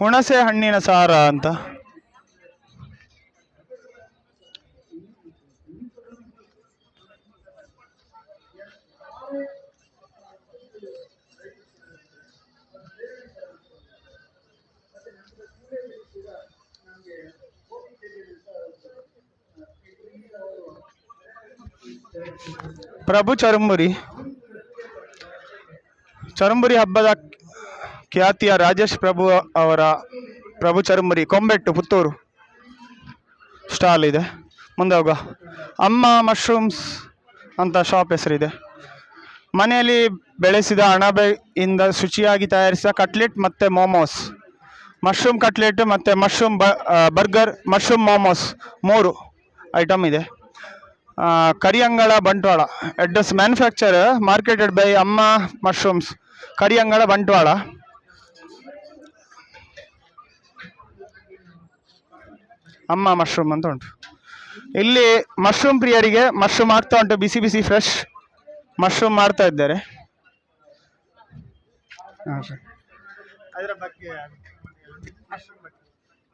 ಹುಣಸೆ ಹಣ್ಣಿನ ಸಾರ ಅಂತ. ಪ್ರಭು ಚರಂಬುರಿ. ಚರಂಬುರಿ ಹಬ್ಬದ ಖ್ಯಾತಿಯ ರಾಜೇಶ್ ಪ್ರಭು ಅವರ ಪ್ರಭು ಚರಂಬುರಿ, ಕೊಂಬೆಟ್ಟು, ಪುತ್ತೂರು. ಸ್ಟಾಲ್ ಇದೆ. ಮುಂದೆ ಹೋಗ ಅಮ್ಮ ಮಶ್ರೂಮ್ಸ್ ಅಂತ ಶಾಪ್ ಹೆಸರಿದೆ. ಮನೆಯಲ್ಲಿ ಬೆಳೆಸಿದ ಅಣಬೆಯಿಂದ ಶುಚಿಯಾಗಿ ತಯಾರಿಸಿದ ಕಟ್ಲೆಟ್ ಮತ್ತು ಮೋಮೋಸ್ ಮಶ್ರೂಮ್ ಕಟ್ಲೆಟ್ ಮತ್ತು ಮಶ್ರೂಮ್ ಬರ್ಗರ್ ಮಶ್ರೂಮ್ ಮೋಮೋಸ್ ಮೂರು ಐಟಮ್ ಇದೆ. Kariyangala Bantwal. Address manufacture marketed by Amma mushrooms Kariyangala Bantwal. Amma mushroom ಅಂತ ಉಂಟು. ಇಲ್ಲಿ ಮಶ್ರೂಮ್ ಪ್ರಿಯರಿಗೆ ಮಶ್ರೂಮ್ ಆಗ್ತಾ ಉಂಟು, ಬಿಸಿ ಬಿಸಿ ಫ್ರೆಶ್ ಮಶ್ರೂಮ್ ಮಾಡ್ತಾ ಇದ್ದಾರೆ.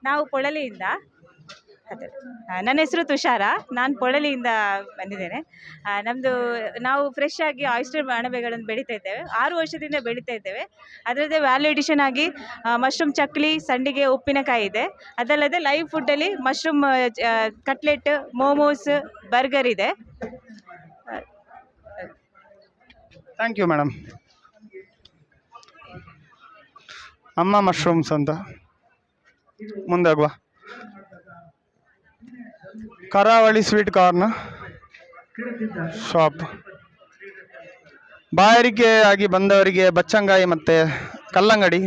ನಾವು ಕೊಳಲಿಯಿಂದ ನನ್ನ ಹೆಸರು ತುಷಾರ. ನಾನು ಪೊಳಲಿಯಿಂದ ಬಂದಿದ್ದೇನೆ. ನಮ್ಮದು ನಾವು ಫ್ರೆಶ್ ಆಗಿ ಆಯಿಸ್ಟರ್ ಅಣಬೆಗಳನ್ನು ಬೆಳೀತಾ ಇದ್ದೇವೆ. ಆರು ವರ್ಷದಿಂದ ಬೆಳೀತಾ ಇದ್ದೇವೆ. ಅದರದ್ದೇ ವ್ಯಾಲ್ಯೂ ಎಡಿಷನ್ ಆಗಿ ಮಶ್ರೂಮ್ ಚಕ್ಲಿ, ಸಂಡಿಗೆ, ಉಪ್ಪಿನಕಾಯಿ ಇದೆ. ಅದಲ್ಲದೆ ಲೈವ್ ಫುಡ್ಡಲ್ಲಿ ಮಶ್ರೂಮ್ ಕಟ್ಲೆಟ್ ಮೋಮೋಸ್ ಬರ್ಗರ್ ಇದೆ. Thank you madam Amma mushrooms ಅಂತ. ಮುಂದಾಗುವ ಕರಾವಳಿ ಸ್ವೀಟ್ ಕಾರ್ನ್ ಶಾಪ್. ಬಾಯಾರಿಕೆ ಆಗಿ ಬಂದವರಿಗೆ ಬಚ್ಚಂಗಾಯಿ ಮತ್ತು ಕಲ್ಲಂಗಡಿ.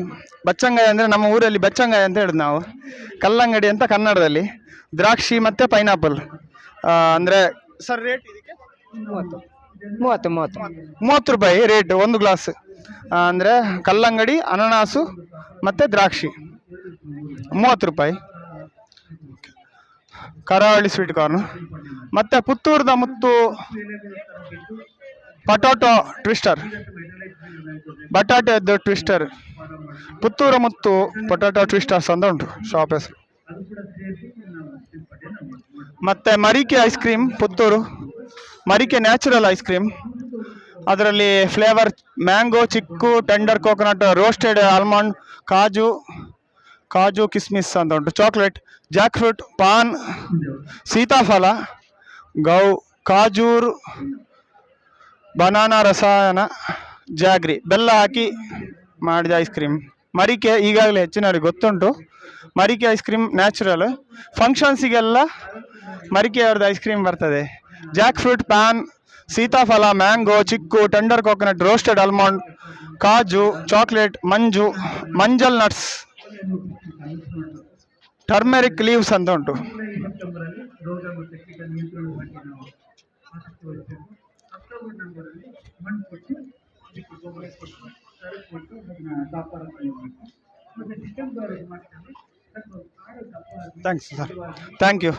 ಬಚ್ಚಂಗಾಯಿ ಅಂದರೆ ನಮ್ಮ ಊರಲ್ಲಿ ಬಚ್ಚಂಗಾಯಿ ಅಂತ ಹೇಳುದು ನಾವು. ಕಲ್ಲಂಗಡಿ ಅಂತ ಕನ್ನಡದಲ್ಲಿ. ದ್ರಾಕ್ಷಿ ಮತ್ತು ಪೈನಾಪಲ್. ಅಂದರೆ ಸರ್ ರೇಟ್ ಇದಕ್ಕೆ? ಮೂವತ್ತು. ಮೂವತ್ತು ಮೂವತ್ತು. ಮೂವತ್ತು ರೂಪಾಯಿ ರೇಟ್ ಒಂದು ಗ್ಲಾಸ್ ಅಂದರೆ ಕಲ್ಲಂಗಡಿ ಅನನಾಸು ಮತ್ತು ದ್ರಾಕ್ಷಿ. ಮೂವತ್ತು ರೂಪಾಯಿ. ಕರಾವಳಿ ಸ್ವೀಟ್ ಕಾರ್ನ್ ಮತ್ತು ಪುತ್ತೂರದ ಮುತ್ತು ಪಟೋಟೊ ಟ್ವಿಸ್ಟರ್ ಬಟಾಟೆದ್ದು ಟ್ವಿಸ್ಟರ್ ಪುತ್ತೂರ ಮುತ್ತು ಪೊಟಾಟೊ ಟ್ವಿಸ್ಟರ್ಸ್ ಅಂತ ಉಂಟು ಶಾಪ್ ಹೆಸರು. ಮತ್ತು Marike ice cream Puttur. Marike natural ice cream ಅದರಲ್ಲಿ ಫ್ಲೇವರ್ ಮ್ಯಾಂಗೋ ಚಿಕ್ಕು ಟೆಂಡರ್ ಕೋಕೋನಟ್ ರೋಸ್ಟೆಡ್ ಆಲ್ಮಂಡ್ ಕಾಜು ಕಾಜು ಕಿಸ್ಮಿಸ್ ಅಂತ ಉಂಟು. Chocolate Jack fruit paan sitaphal, ಗೌ ಕಾಜೂರ್ ಬನಾನಾ ರಸಾಯನ, ಜಾಗ್ರಿ. ಬೆಲ್ಲ ಹಾಕಿ ಮಾಡಿದ ಐಸ್ ಕ್ರೀಮ್ ಮರಿಕೆ ಈಗಾಗಲೇ ಹೆಚ್ಚಿನವರಿಗೆ ಗೊತ್ತುಂಟು. ಮರಿಕೆ ಐಸ್ ಕ್ರೀಮ್ ನ್ಯಾಚುರಲ್ ಫಂಕ್ಷನ್ಸಿಗೆಲ್ಲ ಮರಿಕೆ ಅವ್ರದ್ದು ಐಸ್ ಕ್ರೀಮ್ ಬರ್ತದೆ. ಜಾಕ್ ಫ್ರೂಟ್ ಪ್ಯಾನ್ ಸೀತಾಫಲ ಮ್ಯಾಂಗೋ ಚಿಕ್ಕು ಟೆಂಡರ್ ಕೋಕೋನಟ್ ರೋಸ್ಟೆಡ್ ಆಲ್ಮಂಡ್ ಕಾಜು ಚಾಕ್ಲೇಟ್ ಮಂಜು, ಮಂಜಲ್ ನಟ್ಸ್ ಟರ್ಮೆರಿಕ್ ಲೀವ್ಸ್ ಅಂತ ಉಂಟು ಥ್ಯಾಂಕ್ಸ್ ಸರ್ ಥ್ಯಾಂಕ್ ಯು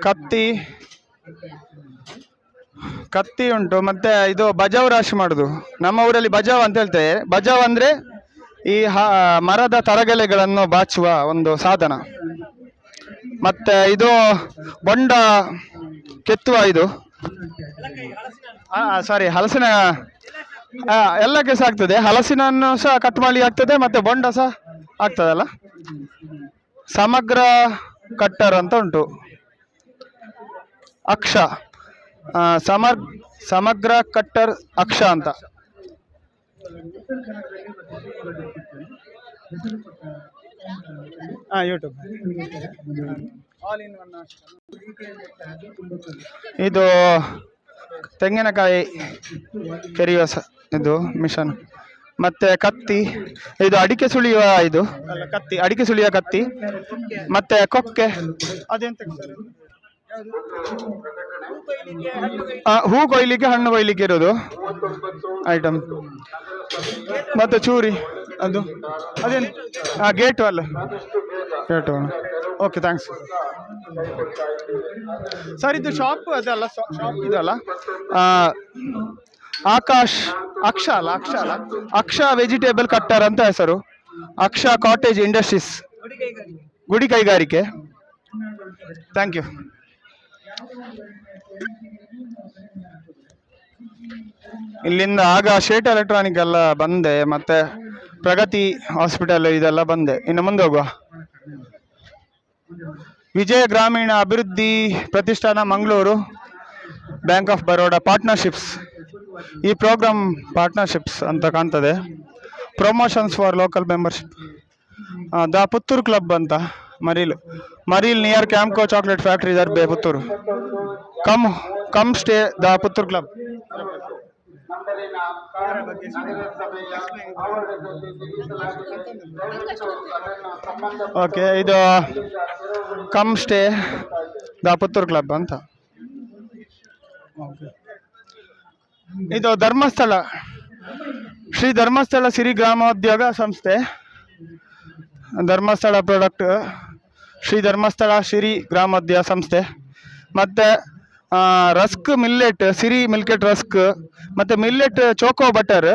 ಕತ್ತಿ ಕತ್ತಿ ಉಂಟು, ಮತ್ತೆ ಇದು ಬಜಾವ್ ರಾಶಿ ಮಾಡುದು. ನಮ್ಮ ಊರಲ್ಲಿ ಬಜಾವ್ ಅಂತ ಹೇಳ್ತೇವೆ ಬಜಾವ್ ಅಂದ್ರೆ ಈ ಮರದ ತರಗೆಲೆಗಳನ್ನು ಬಾಚುವ ಒಂದು ಸಾಧನ. ಮತ್ತೆ ಇದು ಬೊಂಡ ಕೆತ್ತುವ ಇದು. ಸಾರಿ ಹಲಸಿನ ಎಲ್ಲಕ್ಕೆ ಸಹ ಆಗ್ತದೆ. ಹಲಸಿನನ್ನು ಸಹ ಕಟ್ ಮಾಡಿ ಆಗ್ತದೆ, ಮತ್ತೆ ಬೊಂಡ ಸಹ ಆಗ್ತದಲ್ಲ? ಸಮಗ್ರ ಕಟ್ಟರ್ ಅಂತ ಉಂಟು. ಅಕ್ಷ. ಸಮರ್ ಸಮಗ್ರ ಕಟ್ಟರ್ ಅಕ್ಷ ಅಂತ. ಹಾಂ ಯೂಟ್ಯೂಬ್ ಇದು ತೆಂಗಿನಕಾಯಿ ಕೆರೆಯುವ ಸ ಇದು ಮಿಷನ್. ಮತ್ತೆ ಕತ್ತಿ ಇದು ಅಡಿಕೆ ಸುಳಿಯುವ ಇದು. ಕತ್ತಿ ಅಡಿಕೆ ಸುಳಿಯುವ ಕತ್ತಿ. ಮತ್ತೆ ಕೊಕ್ಕೆ. ಅದೆಂತ ಹೂ ಕೊಯ್ಲಿಕ್ಕೆ, ಹಣ್ಣು ಕೊಯ್ಲಿಕ್ಕೆ ಇರೋದು. ಐಟಮ್ ಮತ್ತೆ ಚೂರಿ, ಅದು. ಅದೇನು? ಹಾಂ ಗೇಟು ಅಲ್ಲ ಗೇಟು ಓಕೆ ಥ್ಯಾಂಕ್ಸ್ ಸರ್ ಇದು ಶಾಪ್ ಅದಲ್ಲ ಶಾಪ್ ಇದಲ್ಲ. ಆಕಾಶ್ ಅಕ್ಷ ಅಲ್ಲ ಅಕ್ಷ ಅಲ್ಲ ಅಕ್ಷ ವೆಜಿಟೇಬಲ್ ಕಟ್ಟರ್ ಅಂತ ಹೆಸರು. ಅಕ್ಷ ಕಾಟೇಜ್ ಇಂಡಸ್ಟ್ರೀಸ್ ಗುಡಿ ಕೈಗಾರಿಕೆ. ಥ್ಯಾಂಕ್ ಯು ಇಲ್ಲಿಂದ ಆಗ ಶೇಟ್ ಎಲೆಕ್ಟ್ರಾನಿಕ್ ಎಲ್ಲ ಬಂದೆ, ಮತ್ತೆ ಪ್ರಗತಿ ಹಾಸ್ಪಿಟಲ್ ಇದೆಲ್ಲ ಬಂದೆ. ಇನ್ನು ಮುಂದೆ ಹೋಗುವ. Vijaya Grameena Abhivruddhi Pratishthana Mangaluru bank of Baroda partnerships ಈ ಪ್ರೋಗ್ರಾಮ್ ಪಾರ್ಟ್ನರ್ಶಿಪ್ಸ್ ಅಂತ ಕಾಣ್ತದೆ. Promotions for local membership the Puttur club ಅಂತ. Mareel Mareel near Campco chocolate factory Darbe Puttur. Come come stay the Puttur club okay ಇದು come stay the Puttur club ಅಂತ. ಇದು Dharmasthala, Shri Dharmasthala Siri Gramodyoga Samsthe. Dharmasthala product Shri Dharmasthala Siri ಗ್ರಾಮೋದ್ಯ Samsthe. ಮತ್ತು rusk millet, Siri millet rusk, ಮತ್ತು millet choco butter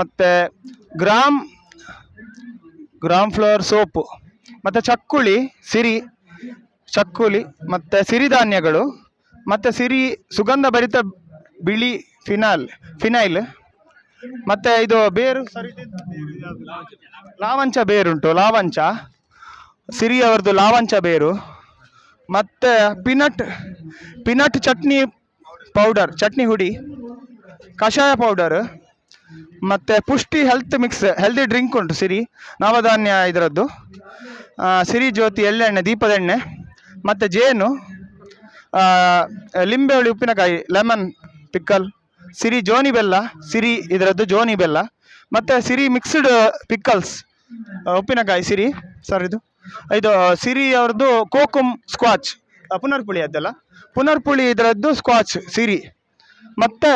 ಮತ್ತು gram gram flour soap, ಮತ್ತು ಚಕ್ಕುಳಿ, ಸಿರಿ ಚಕ್ಕುಲಿ ಮತ್ತು ಸಿರಿಧಾನ್ಯಗಳು ಮತ್ತು ಸಿರಿ ಸುಗಂಧ ಭರಿತ ಬಿಳಿ ಫಿನಾಲ್, ಫಿನೈಲ್, ಮತ್ತು ಇದು ಬೇರು ಸರಿ ಲಾವಂಚ ಬೇರುಂಟು, ಲಾವಂಚ. ಸಿರಿಯವರದ್ದು ಲಾವಂಚ ಬೇರು. ಮತ್ತು peanut peanut chutney powder, chutney ಹುಡಿ, ಕಷಾಯ ಪೌಡರ್, ಮತ್ತು ಪುಷ್ಟಿ ಹೆಲ್ತ್ ಮಿಕ್ಸ್ ಹೆಲ್ದಿ ಡ್ರಿಂಕ್ ಉಂಟು ಸಿರಿ, ನವಧಾನ್ಯ ಇದರದ್ದು. ಸಿರಿ ಜ್ಯೋತಿ ಎಳ್ಳೆಣ್ಣೆ ದೀಪದೆಣ್ಣೆ ಮತ್ತು ಜೇನು ಲಿಂಬೆಹುಳಿ ಲಿಂಬೆ ಹುಳಿ ಉಪ್ಪಿನಕಾಯಿ, ಲೆಮನ್ ಪಿಕ್ಕಲ್, ಸಿರಿ ಜೋನಿ ಬೆಲ್ಲ, ಸಿರಿ ಇದರದ್ದು ಜೋನಿ ಬೆಲ್ಲ, ಮತ್ತು ಸಿರಿ ಮಿಕ್ಸ್ಡ್ ಪಿಕ್ಕಲ್ಸ್, ಉಪ್ಪಿನಕಾಯಿ ಸಿರಿ ಸರ್ ಇದು. ಇದು ಸಿರಿ ಅವ್ರದ್ದು ಕೋಕುಮ್ ಸ್ಕ್ವಾಚ್. ಪುನರ್ಪುಳಿ ಅದೆಲ್ಲ? ಪುನರ್ಪುಳಿ ಇದರದ್ದು ಸ್ಕ್ವಾಚ್ ಸಿರಿ. ಮತ್ತೆ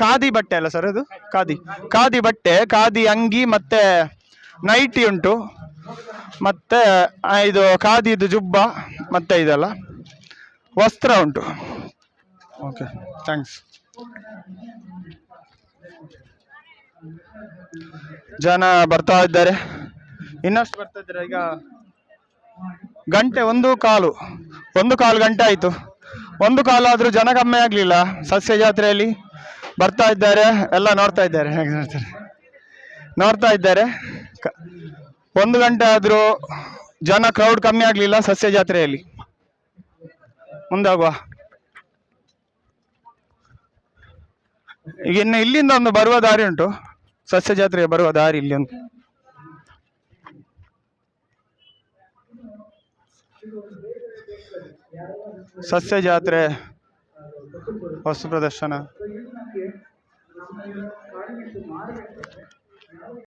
ಖಾದಿ ಬಟ್ಟೆ ಅಲ್ಲ ಸರ್ ಅದು? ಖಾದಿ. ಖಾದಿ ಬಟ್ಟೆ ಖಾದಿ ಅಂಗಿ ಮತ್ತೆ ನೈಟಿ ಉಂಟು. ಮತ್ತೆ ಇದು ಖಾದಿದು ಜುಬ್ಬ ಮತ್ತೆ ಇದೆಲ್ಲ. ವಸ್ತ್ರ ಉಂಟು. ಓಕೆ ಥ್ಯಾಂಕ್ಸ್ ಜನ ಬರ್ತಾ ಇದ್ದಾರೆ. ಇನ್ನಷ್ಟು ಬರ್ತಾ ಇದ್ದಾರೆ ಈಗ? ಗಂಟೆ ಒಂದು ಕಾಲು. ಒಂದು ಕಾಲು ಗಂಟೆ ಆಯಿತು. ಒಂದು ಕಾಲು ಆದರೂ ಜನ ಕಮ್ಮಿ ಆಗಲಿಲ್ಲ. ಸಸ್ಯ ಜಾತ್ರೆಯಲ್ಲಿ ಬರ್ತಾ ಇದ್ದಾರೆ. ಎಲ್ಲ ನೋಡ್ತಾ ಇದ್ದಾರೆ. ಹೇಗೆ ನೋಡ್ತಾ ಇದ್ದಾರೆ. ಒಂದು ಗಂಟೆ ಆದರೂ ಜನ ಕ್ರೌಡ್ ಕಮ್ಮಿ ಆಗಲಿಲ್ಲ ಸಸ್ಯ ಜಾತ್ರೆಯಲ್ಲಿ ಮುಂದಾಗುವ. ಈಗ ಇನ್ನು ಇಲ್ಲಿಂದ ಒಂದು ಬರುವ ದಾರಿ ಉಂಟು. ಸಸ್ಯ ಜಾತ್ರೆಗೆ ಬರುವ ದಾರಿ ಇಲ್ಲಿ ಒಂದು ಸಸ್ಯ ಜಾತ್ರೆ ವಸ್ತು ಪ್ರದರ್ಶನ.